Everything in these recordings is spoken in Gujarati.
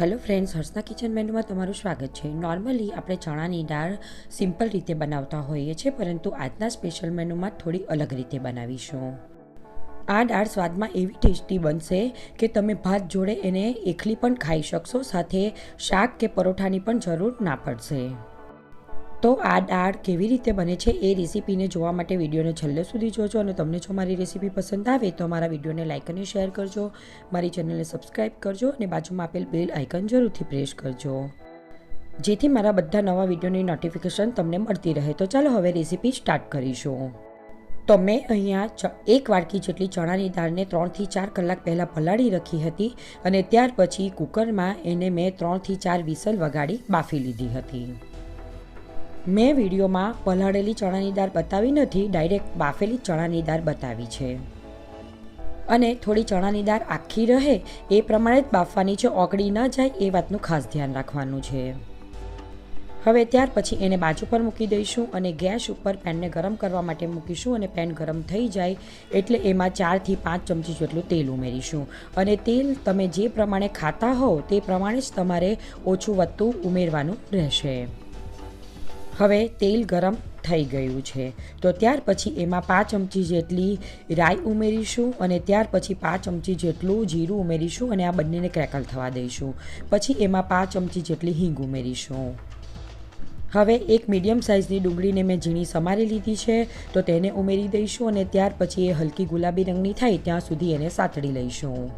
હેલો ફ્રેન્ડ્સ હર્ષના કિચન મેનુમાં તમારું સ્વાગત છે. નોર્મલી આપણે ચણાની દાળ સિમ્પલ રીતે બનાવતા હોઈએ છીએ, પરંતુ આજના સ્પેશિયલ મેનુમાં થોડી અલગ રીતે બનાવીશું. આ દાળ સ્વાદમાં એવી ટેસ્ટી બનશે કે તમે ભાત જોડે એને એકલી પણ ખાઈ શકશો, સાથે શાક કે પરોઠાની પણ જરૂર ના પડશે. તો આ દાળ કેવી રીતે બને છે એ રેસીપીને જોવા માટે વિડીયોને છેલ્લે સુધી જોજો અને તમને જો મારી રેસીપી પસંદ આવે તો મારા વિડીયોને લાઇક અને શેર કરજો. મારી ચેનલને સબસ્ક્રાઈબ કરજો અને બાજુમાં આપેલ બેલ આઇકન જરૂરથી પ્રેસ કરજો. જેથી મારા બધા નવા વિડીયોની નોટિફિકેશન તમને મળતી રહે. તો ચાલો હવે રેસીપી સ્ટાર્ટ કરીશું. તો મેં અહીંયા એક વાડકી જેટલી ચણાની દાળને ત્રણથી ચાર કલાક પહેલાં પલાળી રાખી હતી અને ત્યાર પછી કુકરમાં એને મેં ત્રણથી ચાર વિસલ વગાડી બાફી લીધી હતી. મેં વિડીયોમાં પલાળેલી ચણાની દાળ બતાવી નથી, ડાયરેક્ટ બાફેલી ચણાની દાળ બતાવી છે. અને થોડી ચણાની દાળ આખી રહે, એ પ્રમાણે જ બાફવાની છે, ઓગળી ન જાય, એ વાતનું ખાસ ધ્યાન રાખવાનું છે. હવે ત્યાર પછી એને બાજુ પર મૂકી દઈશું અને ગેસ ઉપર પેનને ગરમ કરવા માટે મૂકીશું અને પેન ગરમ થઈ જાય એટલે એમાં ચારથી પાંચ ચમચી જેટલું તેલ ઉમેરીશું. અને તેલ તમે જે પ્રમાણે ખાતા હોવ, તે પ્રમાણે જ તમારે ઓછું વધતું ઉમેરવાનું રહેશે. હવે તેલ ગરમ થઈ ગયું છે. તો ત્યાર પછી એમાં પાંચ ચમચી જેટલી રાઈ ઉમેરીશું અને ત્યાર પછી પાંચ ચમચી જેટલું જીરું ઉમેરીશું અને આ બંનેને ક્રેકલ થવા દઈશું. પછી એમાં પાંચ ચમચી જેટલી હિંગ ઉમેરીશું. હવે એક મીડિયમ સાઇઝની ડુંગળીને મેં ઝીણી સમારી લીધી છે. તો તેને ઉમેરી દઈશું અને ત્યાર પછી એ હલકી ગુલાબી રંગની થાય ત્યાં સુધી એને સાતળી લઈશું.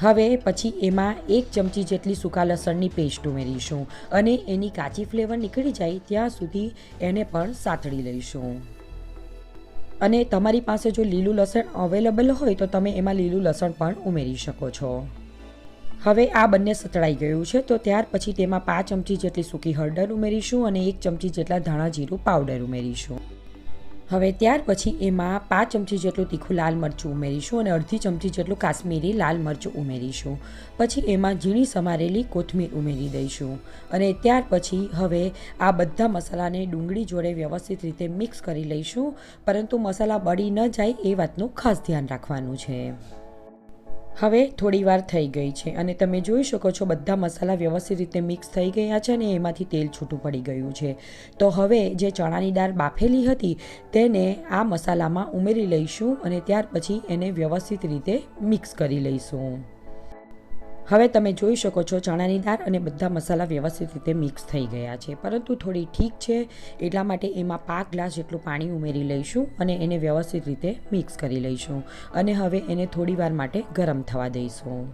હવે પછી એમાં એક ચમચી જેટલી સૂકા લસણની પેસ્ટ ઉમેરીશું અને એની કાચી ફ્લેવર નીકળી જાય ત્યાં સુધી એને પણ સાતળી લઈશું. અને તમારી પાસે જો લીલું લસણ અવેલેબલ હોય તો તમે એમાં લીલું લસણ પણ ઉમેરી શકો છો. હવે આ બંને સતળાઈ ગયું છે તો ત્યાર પછી તેમાં પાંચ ચમચી જેટલી સૂકી હળદર ઉમેરીશું અને એક ચમચી જેટલા ધાણા જીરું પાવડર ઉમેરીશું. હવે ત્યાર પછી એમાં પાંચ ચમચી જેટલું તીખું લાલ મરચું ઉમેરીશું અને અડધી ચમચી જેટલું કાશ્મીરી લાલ મરચું ઉમેરીશું. પછી એમાં ઝીણી સમારેલી કોથમીર ઉમેરી દઈશું. અને ત્યાર પછી હવે આ બધા મસાલાને ડુંગળી જોડે વ્યવસ્થિત રીતે મિક્સ કરી લઈશું, પરંતુ મસાલા બળી ન જાય એ વાતનું ખાસ ધ્યાન રાખવાનું છે. હવે થોડી વાર થઈ ગઈ છે અને તમે જોઈ શકો છો બધા મસાલા વ્યવસ્થિત રીતે મિક્સ થઈ ગયા છે અને એમાંથી તેલ છૂટું પડી ગયું છે. તો હવે જે ચણાની દાળ બાફેલી હતી તેને આ મસાલામાં ઉમેરી લઈશું અને ત્યાર પછી એને વ્યવસ્થિત રીતે મિક્સ કરી લઈશું. હવે તમે જોઈ શકો છો ચણાની દાળ અને બધા મસાલા વ્યવસ્થિત રીતે મિક્સ થઈ ગયા છે. પરંતુ થોડી ઠીક છે, એટલા માટે એમાં પાંચ ગ્લાસ જેટલું પાણી ઉમેરી લઈશું અને એને વ્યવસ્થિત રીતે મિક્સ કરી લઈશું અને હવે એને થોડી વાર માટે ગરમ થવા દઈશું.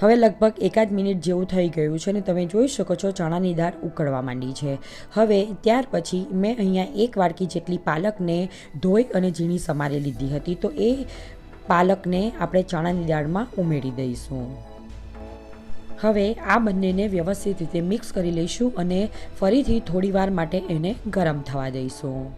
હવે લગભગ એકાદ મિનિટ જેવું થઈ ગયું છે અને તમે જોઈ શકો છો ચણાની દાળ ઉકળવા માંડી છે. હવે ત્યાર પછી મેં અહીંયા એક વાડકી જેટલી પાલકને ધોઈ અને ઝીણી સમારી લીધી હતી, તો એ પાલકને આપણે ચણાની દાળમાં ઉમેરી દઈશું. હવે આ બંનેને વ્યવસ્થિત રીતે મિક્સ કરી લઈશું અને ફરીથી થોડી વાર માટે એને ગરમ થવા દઈશું.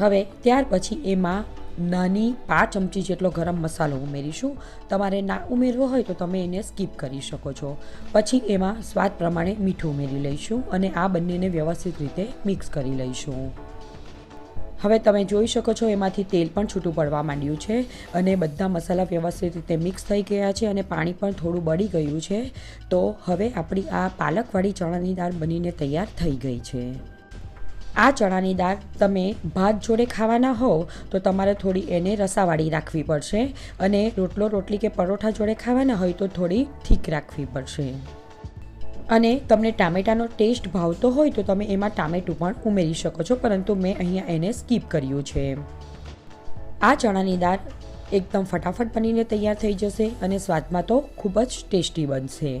હવે ત્યાર પછી એમાં નાની પાંચ ચમચી જેટલો ગરમ મસાલો ઉમેરીશું. તમારે ના ઉમેરવો હોય તો તમે એને સ્કીપ કરી શકો છો. પછી એમાં સ્વાદ પ્રમાણે મીઠું ઉમેરી લઈશું અને આ બંનેને વ્યવસ્થિત રીતે મિક્સ કરી લઈશું. હવે તમે જોઈ શકો છો, એમાંથી તેલ પણ છૂટું પડવા માંડ્યું છે અને બધા મસાલા વ્યવસ્થિત રીતે મિક્સ થઈ ગયા છે અને પાણી પણ થોડું બળી ગયું છે. તો હવે આપણી આ પાલકવાળી ચણાની દાળ બનીને તૈયાર થઈ ગઈ છે. આ ચણાની દાળ તમે ભાત જોડે ખાવાના હોવ તો તમારે થોડી એને રસાવાળી રાખવી પડશે અને રોટલો રોટલી કે પરોઠા જોડે ખાવાના હોય તો થોડી થીક રાખવી પડશે. અને તમને ટામેટાનો ટેસ્ટ ભાવતો હોય તો તમે એમાં ટામેટું પણ ઉમેરી શકો છો, પરંતુ મેં અહીંયા એને સ્કીપ કર્યું છે. આ ચણાની દાળ એકદમ ફટાફટ બનીને તૈયાર થઈ જશે અને સ્વાદમાં તો ખૂબ જ ટેસ્ટી બનશે.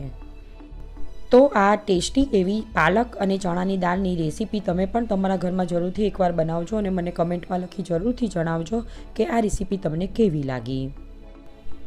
તો આ ટેસ્ટી એવી પાલક અને ચણાની દાળની રેસીપી તમે પણ તમારા ઘરમાં જરૂરથી એકવાર બનાવજો અને મને કમેન્ટમાં લખી જરૂરથી જણાવજો કે આ રેસીપી તમને કેવી લાગી.